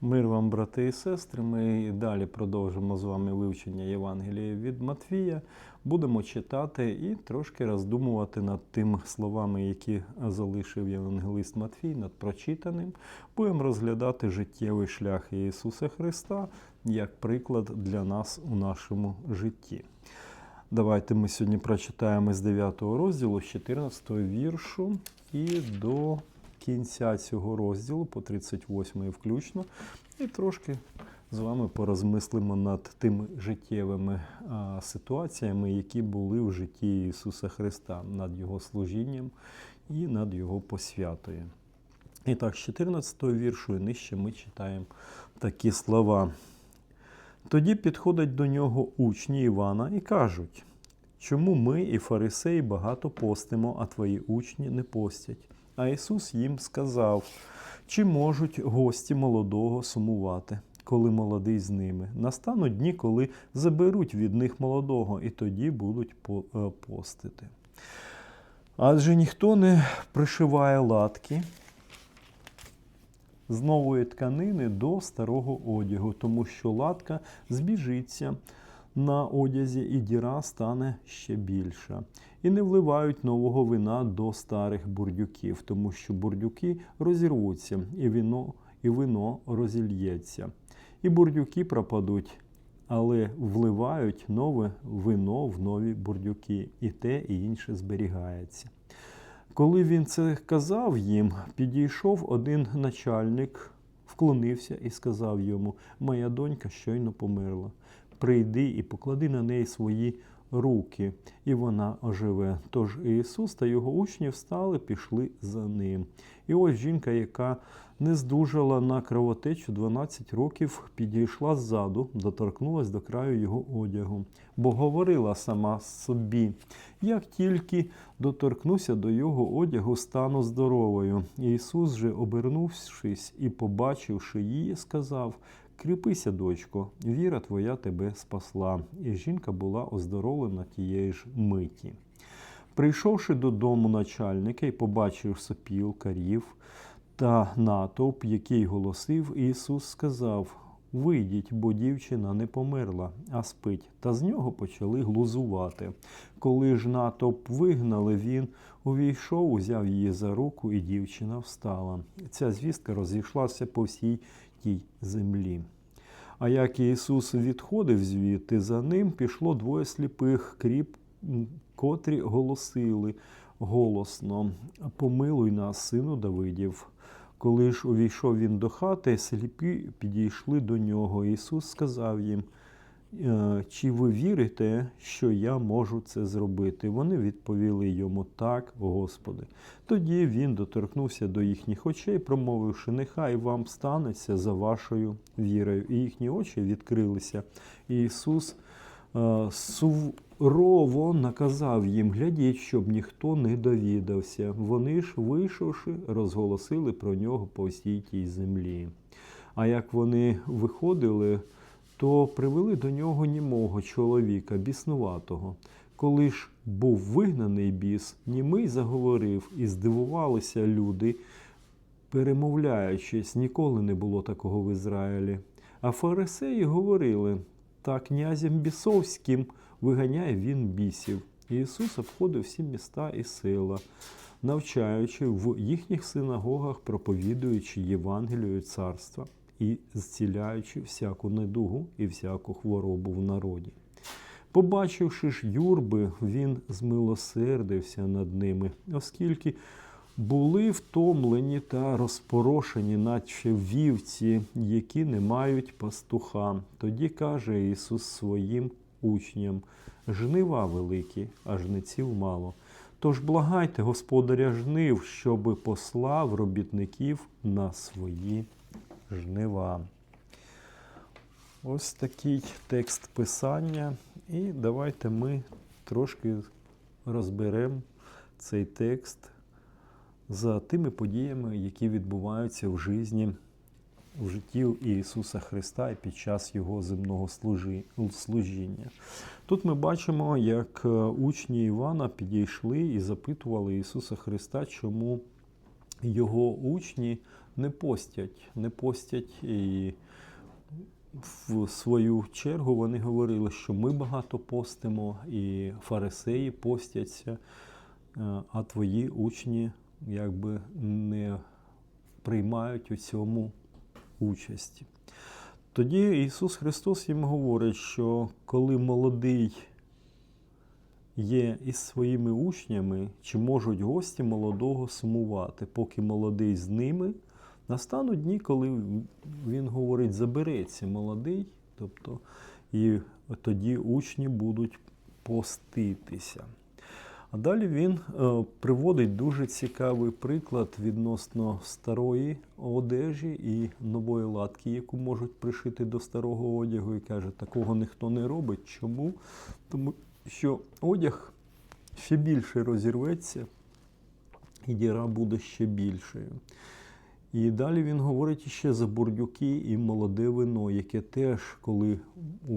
Мир вам, брати і сестри. Ми і далі продовжимо з вами вивчення Євангелія від Матвія. Будемо читати і трошки роздумувати над тими словами, які залишив Євангелист Матвій, над прочитаним. Будемо розглядати життєвий шлях Ісуса Христа як приклад для нас у нашому житті. Давайте ми сьогодні прочитаємо з 9 розділу, з 14 віршу і до кінця цього розділу, по 38 включно, і трошки з вами порозмислимо над тими життєвими а, ситуаціями, які були в житті Ісуса Христа, над Його служінням і над Його посвятою. І так, з 14 віршу і нижче ми читаємо такі слова. Тоді підходять до нього учні Івана і кажуть, чому ми і фарисеї багато постимо, а твої учні не постять? А Ісус їм сказав, чи можуть гості молодого сумувати, коли молодий з ними? Настануть дні, коли заберуть від них молодого, і тоді будуть е, постити. Адже ніхто не пришиває латки з нової тканини до старого одягу, тому що латка збіжиться на одязі, і діра стане ще більша. І не вливають нового вина до старих бурдюків, тому що бурдюки розірвуться, і вино, і вино розільється. І бурдюки пропадуть, але вливають нове вино в нові бурдюки, і те, і інше зберігається. Коли він це казав їм, підійшов один начальник, вклонився і сказав йому: Моя донька щойно померла. Прийди і поклади на неї свої руки, і вона оживе. Тож Ісус та його учні встали, пішли за ним. І ось жінка, яка не здужала на кровотечу 12 років, підійшла ззаду, доторкнулась до краю його одягу, бо говорила сама собі, як тільки доторкнуся до його одягу, стану здоровою. Ісус же, обернувшись і побачивши її, сказав: Кріпися, дочко, віра твоя тебе спасла. І жінка була оздоровлена тієї ж миті. Прийшовши додому начальника і побачив сопіл, карів та натовп, який голосив, Ісус сказав: Вийдіть, бо дівчина не померла, а спить. Та з нього почали глузувати. Коли ж натовп вигнали, він увійшов, узяв її за руку, і дівчина встала. Ця звістка розійшлася по всій тій землі. А як Ісус відходив звідти, за ним пішло двоє сліпих кріп, котрі голосили голосно: Помилуй нас, сину Давидів. Коли ж увійшов він до хати, сліпі підійшли до нього. Ісус сказав їм, «Е, чи ви вірите, що я можу це зробити? Вони відповіли йому так, Господи. Тоді він доторкнувся до їхніх очей, промовивши, нехай вам станеться за вашою вірою. І їхні очі відкрилися. І Ісус е, сурово наказав їм, глядіть, щоб ніхто не довідався. Вони ж, вийшовши, розголосили про нього по всій тій землі. А як вони виходили, то привели до нього німого чоловіка, біснуватого. Коли ж був вигнаний біс, німий заговорив, і здивувалися люди, перемовляючись, ніколи не було такого в Ізраїлі. А фарисеї говорили, та князем бісовським виганяє він бісів. І Ісус обходив всі міста і села, навчаючи в їхніх синагогах, проповідуючи Євангелію царства і зціляючи всяку недугу і всяку хворобу в народі. Побачивши ж юрби, він змилосердився над ними, оскільки були втомлені та розпорошені, наче вівці, які не мають пастуха. Тоді каже Ісус своїм учням: жнива великі, а жниців мало. Тож благайте господаря жнив, щоби послав робітників на свої жнива. Ось такий текст писання. І давайте ми трошки розберемо цей текст за тими подіями, які відбуваються в житті, в житті Ісуса Христа і під час Його земного служіння. Тут ми бачимо, як е, учні Івана підійшли і запитували Ісуса Христа, чому його учні не постять, не постять і в свою чергу вони говорили, що ми багато постимо, і фарисеї постяться, е, а твої учні якби не приймають у цьому участі. Тоді Ісус Христос їм говорить, що коли молодий є із своїми учнями, чи можуть гості молодого сумувати, поки молодий з ними, настануть дні, коли він говорить, забереться молодий, тобто, і тоді учні будуть поститися. А далі він е, приводить дуже цікавий приклад відносно старої одежі і нової латки, яку можуть пришити до старого одягу, і каже, такого ніхто не робить. Чому? Тому що одяг ще більше розірветься, і діра буде ще більшою. І далі він говорить ще за бурдюки і молоде вино, яке теж, коли у,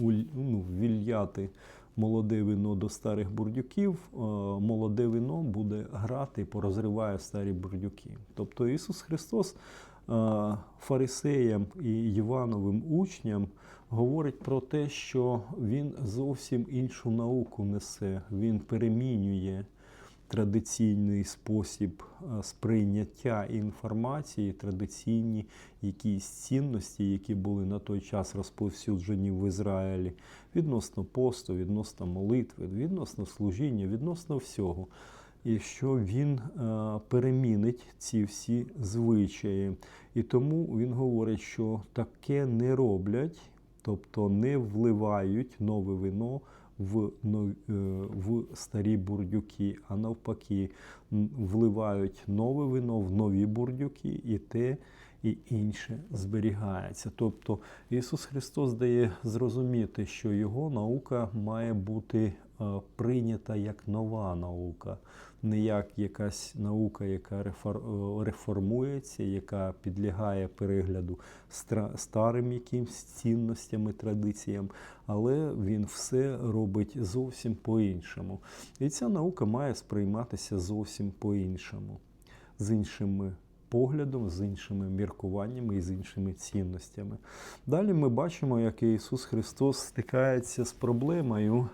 у, ну, вільяти молоде вино до старих бурдюків, е, молоде вино буде грати, порозриває старі бурдюки. Тобто Ісус Христос е, фарисеям і Івановим учням говорить про те, що Він зовсім іншу науку несе, Він перемінює традиційний спосіб е, сприйняття інформації, традиційні якісь цінності, які були на той час розповсюджені в Ізраїлі, відносно посту, відносно молитви, відносно служіння, відносно всього. І що він е, перемінить ці всі звичаї. І тому він говорить, що таке не роблять, тобто не вливають нове вино в е, в старі бурдюки, а навпаки, вливають нове вино в нові бурдюки, і те, і інше зберігається. Тобто Ісус Христос дає зрозуміти, що Його наука має бути е, прийнята як нова наука, не як якась наука, яка е, реформується, яка підлягає перегляду старим якимсь цінностям і традиціям, але він все робить зовсім по-іншому. І ця наука має сприйматися зовсім по-іншому, з іншими поглядом, з іншими міркуваннями і з іншими цінностями. Далі ми бачимо, як Ісус Христос стикається з проблемою.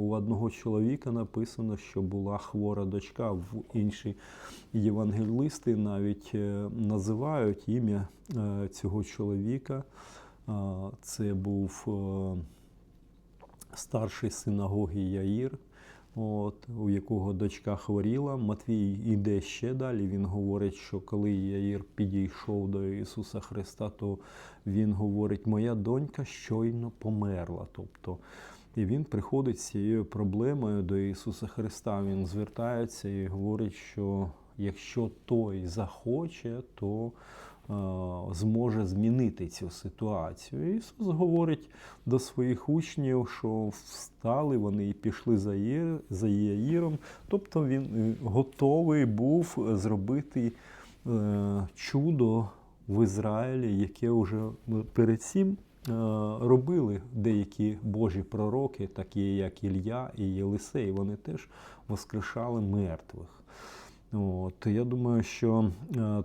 У одного чоловіка написано, що була хвора дочка, в інші євангелисти навіть е, називають ім'я е, цього чоловіка. Це був е, старший синагоги Яїр, от, у якого дочка хворіла. Матвій йде ще далі. Він говорить, що коли Яїр підійшов до Ісуса Христа, то він говорить: Моя донька щойно померла. Тобто, і він приходить з цією проблемою до Ісуса Христа. Він звертається і говорить, що якщо той захоче, то зможе змінити цю ситуацію. Ісус говорить до своїх учнів, що встали вони і пішли за, Є-. Тобто він е, готовий був зробити е, чудо в Ізраїлі, яке вже перед цим е, робили деякі божі пророки, такі як Ілля і Єлисей. Вони теж воскрешали мертвих. От, я думаю, що е,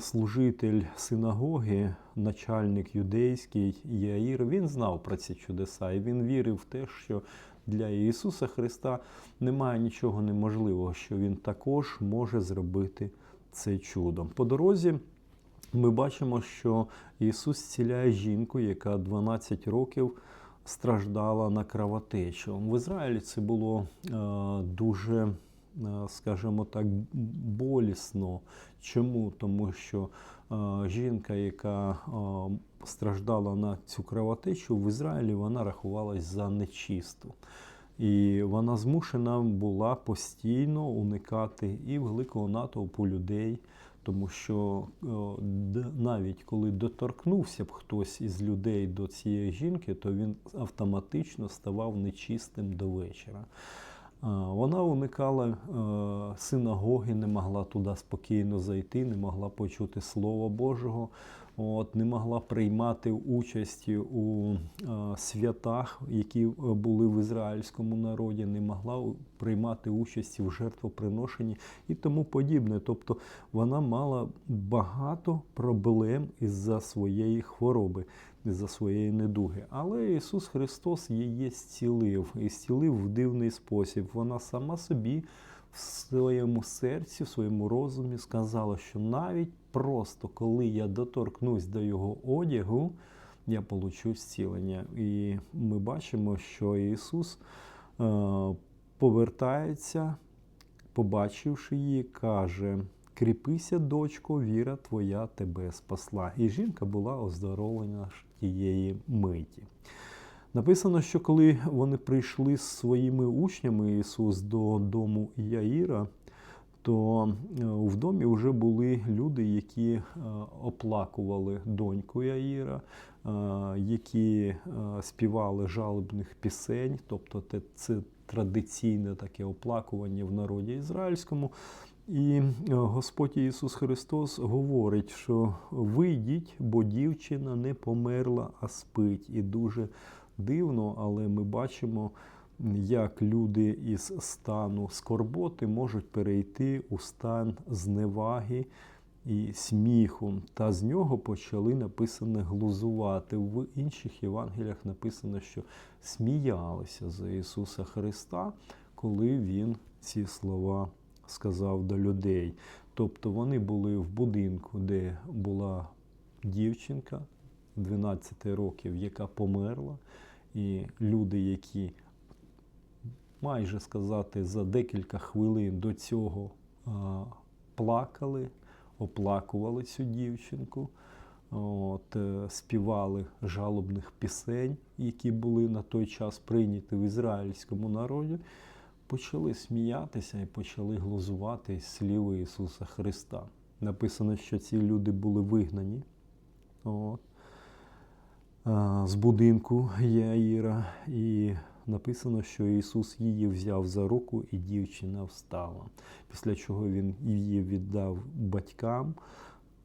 служитель синагоги, начальник юдейський Яїр, він знав про ці чудеса, і він вірив в те, що для Ісуса Христа немає нічого неможливого, що Він також може зробити це чудо. По дорозі ми бачимо, що Ісус зціляє жінку, яка 12 років страждала на кровотечу. В Ізраїлі це було е, дуже, скажімо так, болісно. Чому? Тому що е, жінка, яка е, страждала на цю кровотечу, в Ізраїлі вона рахувалась за нечисту. І вона змушена була постійно уникати і великого натовпу людей, тому що е, навіть коли доторкнувся б хтось із людей до цієї жінки, то він автоматично ставав нечистим до вечора. Вона уникала е, синагоги, не могла туди спокійно зайти, не могла почути Слова Божого. от, не могла приймати участі у е, святах, які е, були в ізраїльському народі, не могла приймати участі в жертвоприношенні і тому подібне. Тобто вона мала багато проблем із-за своєї хвороби, із-за своєї недуги. Але Ісус Христос її зцілив і зцілив в дивний спосіб. Вона сама собі в своєму серці, в своєму розумі сказала, що навіть просто коли я доторкнусь до його одягу, я получу зцілення. І ми бачимо, що Ісус е, повертається, побачивши її, каже: Кріпися, дочко, віра твоя тебе спасла. І жінка була оздоровлена тієї миті. Написано, що коли вони прийшли з своїми учнями Ісус до дому Яїра, то е, в домі вже були люди, які е, оплакували доньку Яїра, е, які співали жалобних пісень, тобто це традиційне таке оплакування в народі ізраїльському. І е, Господь Ісус Христос говорить, що вийдіть, бо дівчина не померла, а спить. І дуже дивно, але ми бачимо, як люди із стану скорботи можуть перейти у стан зневаги і сміху. Та з нього почали написано глузувати. В інших Євангеліях написано, що сміялися за Ісуса Христа, коли Він ці слова сказав до людей. Тобто вони були в будинку, де була дівчинка 12 років, яка померла, і люди, які майже сказати за декілька хвилин до цього а, плакали, оплакували цю дівчинку, от, е, співали жалобних пісень, які були на той час прийняті в ізраїльському народі, почали сміятися і почали глузувати з слів Ісуса Христа. Написано, що ці люди були вигнані от, з будинку Яїра, і написано, що Ісус її взяв за руку, і дівчина встала. Після чого Він її віддав батькам,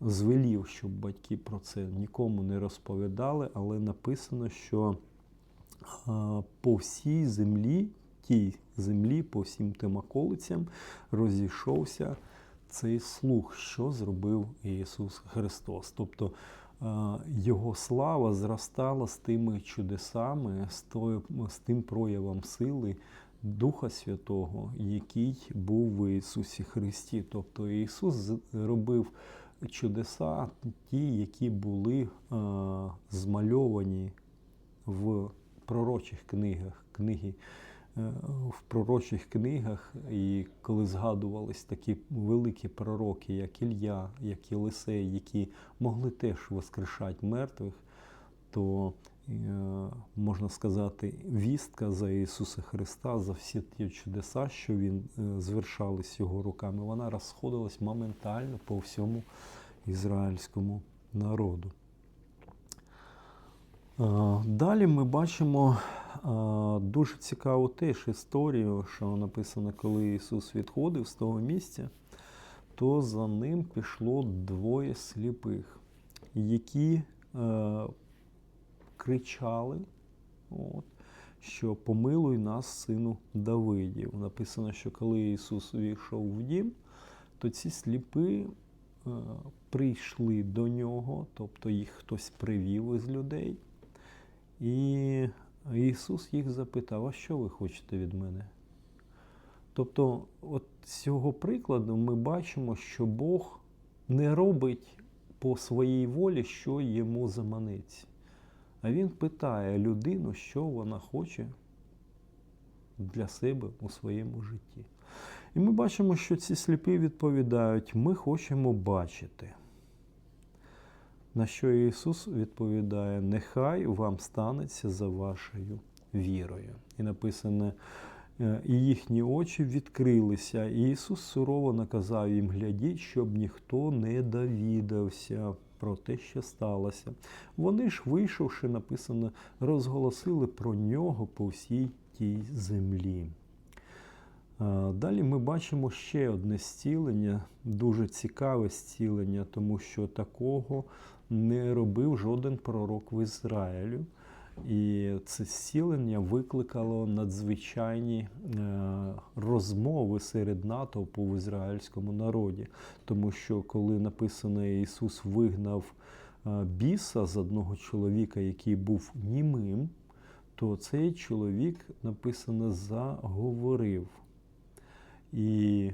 звелів, щоб батьки про це нікому не розповідали, але написано, що по всій землі, тій землі, по всім тим околицям розійшовся цей слух, що зробив Ісус Христос. Тобто Його слава зростала з тими чудесами, з, тим проявом сили Духа Святого, який був в Ісусі Христі. Тобто Ісус робив чудеса, ті, які були а, змальовані в пророчих книгах, книги е, в пророчих книгах, і коли згадувались такі великі пророки, як Ілля, як Єлисей, які могли теж воскрешати мертвих, то е, можна сказати, вістка за Ісуса Христа, за всі ті чудеса, що Він е, звершались його руками, вона розходилась моментально по всьому ізраїльському народу. Е, Далі ми бачимо е, дуже цікаву теж історію, що написано, коли Ісус відходив з того місця, то за ним пішло двоє сліпих, які е, кричали, от, що помилуй нас, сину Давидів. Написано, що коли Ісус увійшов в дім, то ці сліпи прийшли до нього, тобто їх хтось привів із людей. І Ісус їх запитав, а що ви хочете від мене? Тобто, от з цього прикладу ми бачимо, що Бог не робить по своїй волі, що йому заманеться. А Він питає людину, що вона хоче для себе у своєму житті. І ми бачимо, що ці сліпі відповідають: ми хочемо бачити. На що Ісус відповідає: Нехай вам станеться за вашою вірою. І написано, «Е, і їхні очі відкрилися. І Ісус сурово наказав їм: глядіть, щоб ніхто не довідався про те, що сталося. Вони ж, вийшовши, написано, розголосили про нього по всій тій землі. Далі ми бачимо ще одне зцілення, дуже цікаве зцілення, тому що такого не робив жоден пророк в Ізраїлю. І це зцілення викликало надзвичайні е, розмови серед натовпу в ізраїльському народі. Тому що коли написано Ісус вигнав е, біса з одного чоловіка, який був німим, то цей чоловік написано заговорив. І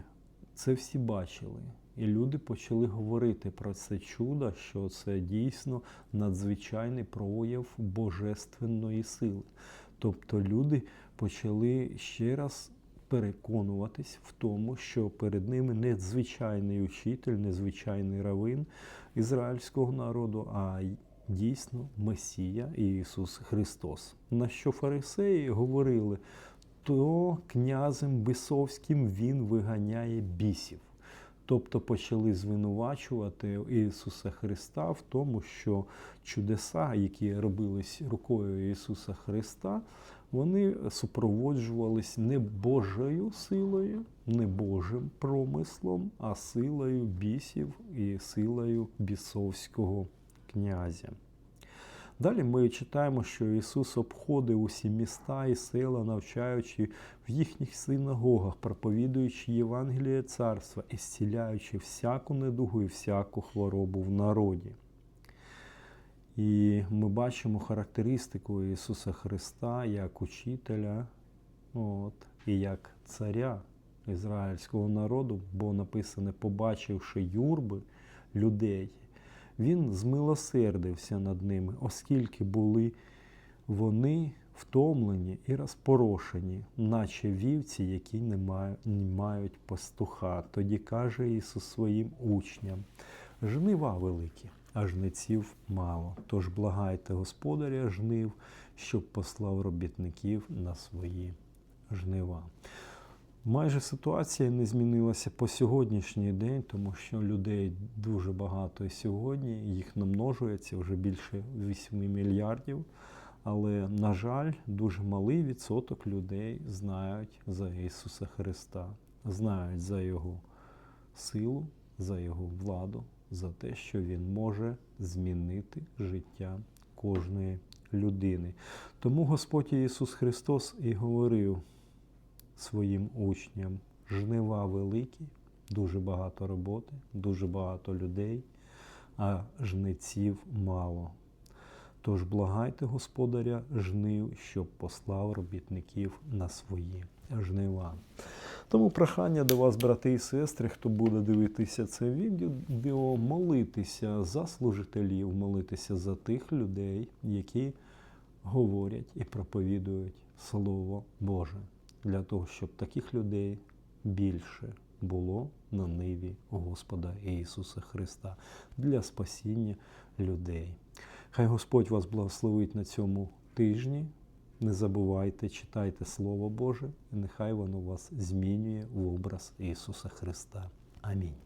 це всі бачили. І люди почали говорити про це чудо, що це дійсно надзвичайний прояв божественної сили. Тобто люди почали ще раз переконуватись в тому, що перед ними не звичайний учитель, не звичайний равин ізраїльського народу, а дійсно Месія Ісус Христос. На що фарисеї говорили, то князем бісовським він виганяє бісів. Тобто почали звинувачувати Ісуса Христа в тому, що чудеса, які робились рукою Ісуса Христа, вони супроводжувались не Божою силою, не Божим промислом, а силою бісів і силою бісовського князя. Далі ми читаємо, що Ісус обходив усі міста і села, навчаючи в їхніх синагогах, проповідуючи Євангеліє царства і зціляючи всяку недугу і всяку хворобу в народі. І ми бачимо характеристику Ісуса Христа як учителя от, і як царя ізраїльського народу, бо написане, побачивши юрби людей, він змилосердився над ними, оскільки були вони втомлені і розпорошені, наче вівці, які не мають, пастуха. Тоді каже Ісус своїм учням: жнива великі, а жниців мало. Тож благайте Господаря жнив, щоб послав робітників на свої жнива. Майже ситуація не змінилася по сьогоднішній день, тому що людей дуже багато і сьогодні, їх намножується вже більше 8 мільярдів. Але, на жаль, дуже малий відсоток людей знають за Ісуса Христа, знають за Його силу, за Його владу, за те, що Він може змінити життя кожної людини. Тому Господь Ісус Христос і говорив своїм учням. Жнива великі, дуже багато роботи, дуже багато людей, а жниців мало. Тож благайте Господаря жнив, щоб послав робітників на свої жнива. Тому прохання до вас, брати і сестри, хто буде дивитися це відео, молитися за служителів, молитися за тих людей, які говорять і проповідують Слово Боже для того, щоб таких людей більше було на ниві Господа Ісуса Христа для спасіння людей. Хай Господь вас благословить на цьому тижні. Не забувайте, читайте Слово Боже, і нехай воно вас змінює в образ Ісуса Христа. Амінь.